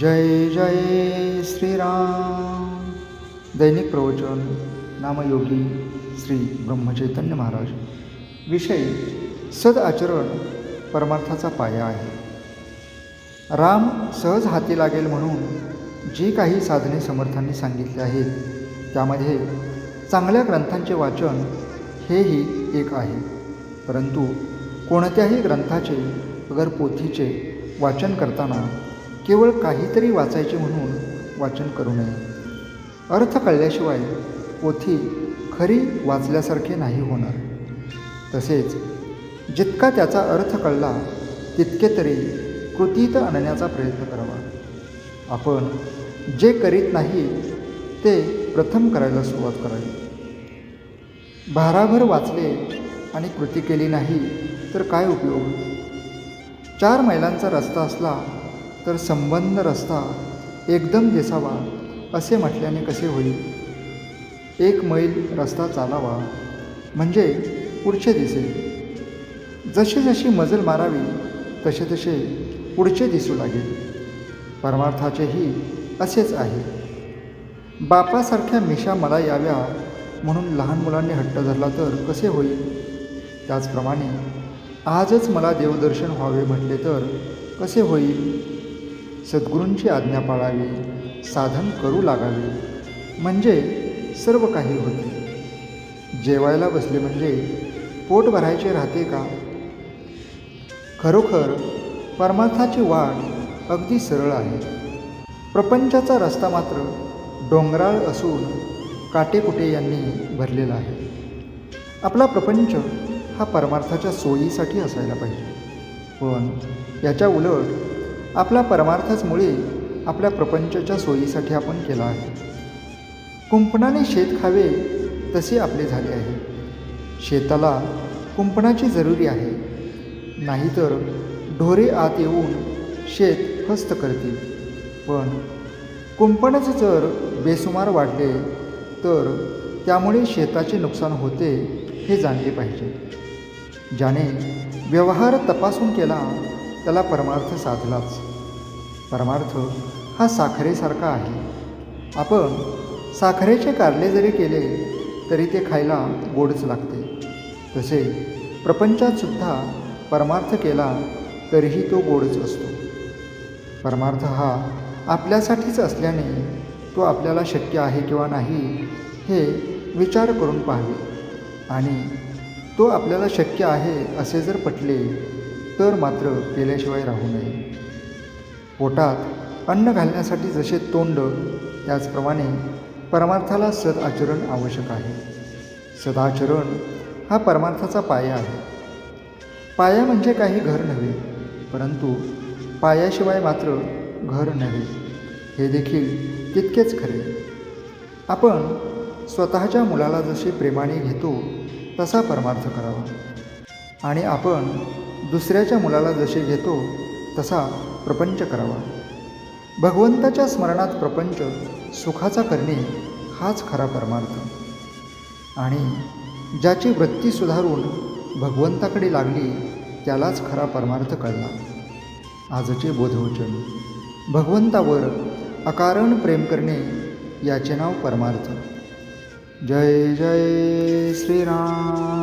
जय जय श्रीराम। दैनिक प्रवचन नामयोगी श्री ब्रह्मचैतन्य महाराज। विषय सद आचरण परमार्थाचा पाया आहे. राम सहज हाती लागेल म्हणून जी काही साधने समर्थांनी सांगितली आहेत त्यामध्ये चांगल्या ग्रंथांचे वाचन हेही एक आहे. परंतु कोणत्याही ग्रंथाचे अगर पोथीचे वाचन करताना केवळ काहीतरी वाचायचे म्हणून वाचन करू नये. अर्थ कळल्याशिवाय पोथी खरी वाचल्यासारखे नाही होणार. तसेच जितका त्याचा अर्थ कळला तितके तरी कृतीत आणण्याचा प्रयत्न करावा. आपण जे करीत नाही ते प्रथम करायला सुरुवात करावी. भाराभर वाचले आणि कृती केली नाही तर काय उपयोग? चार मैलांचा रस्ता असला तर संबंध रस्ता एकदम दिसावा असे म्हटल्याने कसे होईल? एक मैल रस्ता चालावा म्हणजे पुढचे दिसेल जशी जशी मजल मारावी तसे तसे पुढचे दिसू लागेल. परमार्थाचेही असेच आहे. बापासारख्या मिशा मला याव्या म्हणून लहान मुलांनी हट्ट धरला तर कसे होईल? त्याचप्रमाणे आजच मला देवदर्शन व्हावे म्हटले तर कसे होईल? सद्गुरूंची आज्ञा पाळावी साधन करू लागावे म्हणजे सर्व काही होते. जेवायला बसले म्हणजे पोट भरायचे राहते का? खरोखर परमार्थाची वाट अगदी सरळ आहे. प्रपंचाचा रस्ता मात्र डोंगराळ असून काटेकुटे यांनी भरलेला आहे. आपला प्रपंच हा परमार्थाच्या सोयीसाठी असायला पाहिजे. पण याच्या उलट आपला परमार्थच मुळे आपल्या प्रपंचाच्या सोयीसाठी आपण केला आहे. कुंपणाने शेत खावे तसे आपले झाले आहे. शेताला कुंपणाची जरुरी आहे. नाहीतर ढोरे आत येऊन शेत हस्त करतील. पण कुंपणच जर बेसुमार वाढले तर त्यामुळे शेताचे नुकसान होते हे जाणले पाहिजे. ज्याने व्यवहार तपासून केला त्याला परमार्थ साधलाच. परमार्थ हा साखरेसारखा आहे. आपण साखरेचे कारले जरी केले तरी ते खायला गोडच लागते. तसे प्रपंचातसुद्धा परमार्थ केला तरीही तो गोडच असतो. परमार्थ हा आपल्यासाठीच असल्याने तो आपल्याला शक्य आहे किंवा नाही हे विचार करून पाहावे. आणि तो आपल्याला शक्य आहे असे जर पटले तर मात्र केल्याशिवाय राहू नये. पोटात अन्न घालण्यासाठी जसे तोंड त्याचप्रमाणे परमार्थाला सदाचरण आवश्यक आहे. सदाचरण हा परमार्थाचा पाया आहे. पाया म्हणजे काही घर नव्हे परंतु पायाशिवाय मात्र घर नव्हे. हे देखील तितकेच खरे. आपण स्वतःच्या मुलाला जसे प्रेमाने घेतो तसा परमार्थ करावा. आणि आपण दुसऱ्याच्या मुलाला जसे घेतो तसा प्रपंच करावा. भगवंताच्या स्मरणात प्रपंच सुखाचा करणे हाच खरा परमार्थ. आणि ज्याची वृत्ती सुधारून भगवंताकडे लागली त्यालाच खरा परमार्थ कळला आजचे बोधवचन. भगवंतावर अकारण प्रेम करणे याचे नाव परमार्थ. जय जय श्रीराम.